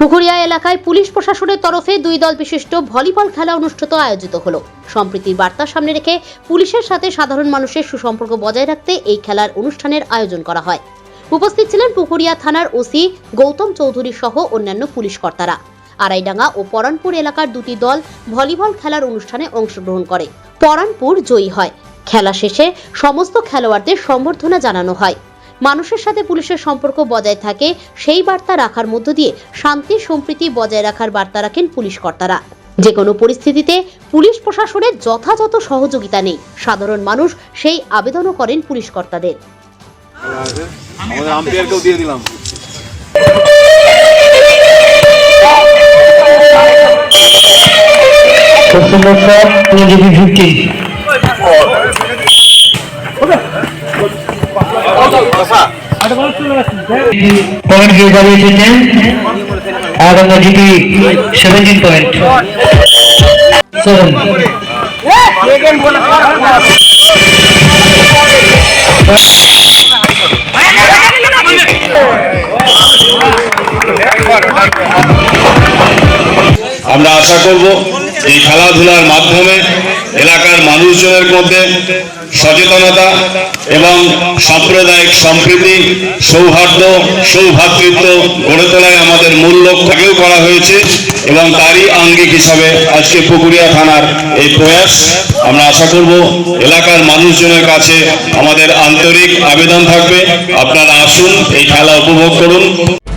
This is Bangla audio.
পুকুরিয়া এলাকায় পুলিশ প্রশাসনের তরফে দুই দল বিশিষ্ট ভলিবল খেলা অনুষ্ঠিত আয়োজিত হলো। সম্প্রীতির বার্তা সামনে রেখে পুলিশের সাথে সাধারণ মানুষের সুসম্পর্ক বজায় রাখতে এই খেলার অনুষ্ঠানের আয়োজন করা হয়। উপস্থিত ছিলেন পুকুরিয়া থানার ওসি গৌতম চৌধুরী সহ অন্যান্য পুলিশ কর্তারা। আড়াইডাঙ্গা ও পরানপুর এলাকার দুটি দল ভলিবল খেলার অনুষ্ঠানে অংশগ্রহণ করে। পরানপুর জয়ী হয়। খেলা শেষে সমস্ত খেলোয়াড়দের সম্বর্ধনা জানানো হয়। মানুষের সাথে পুলিশের সম্পর্ক বজায় থাকে সেই বার্তা রাখার মধ্য দিয়ে শান্তি সম্প্রীতি বজায় রাখার বার্তা রাখেন পুলিশ কর্তারা। যে কোনো পরিস্থিতিতে পুলিশ প্রশাসনের যথাযথ সহযোগিতা নেই। সাধারণ মানুষ সেই আবেদনও করেন পুলিশ কর্তাদের। দিয়ে দিলাম। পয়েন্ট গিয়ে দাঁড়িয়েছেন আগামী জিপি সেভেন্টিন পয়েন্ট সেভেন আমরা আশা করব এই খেলাধুলার মাধ্যমে এলাকার মানুষজনের মধ্যে সচেতনতা এবং সাম্প্রদায়িক সম্প্রীতি, সৌহার্দ্য, সৌভাতৃত্ব গড়ে তোলায় আমাদের মূল লক্ষ্যকেও করা হয়েছে এবং তারই আঙ্গিক হিসাবে আজকে পুকুরিয়া থানার এই প্রয়াস। আমরা আশা করব এলাকার মানুষজনের কাছে আমাদের আন্তরিক আবেদন থাকবে। আপনারা আসুন, এই খেলা উপভোগ করুন।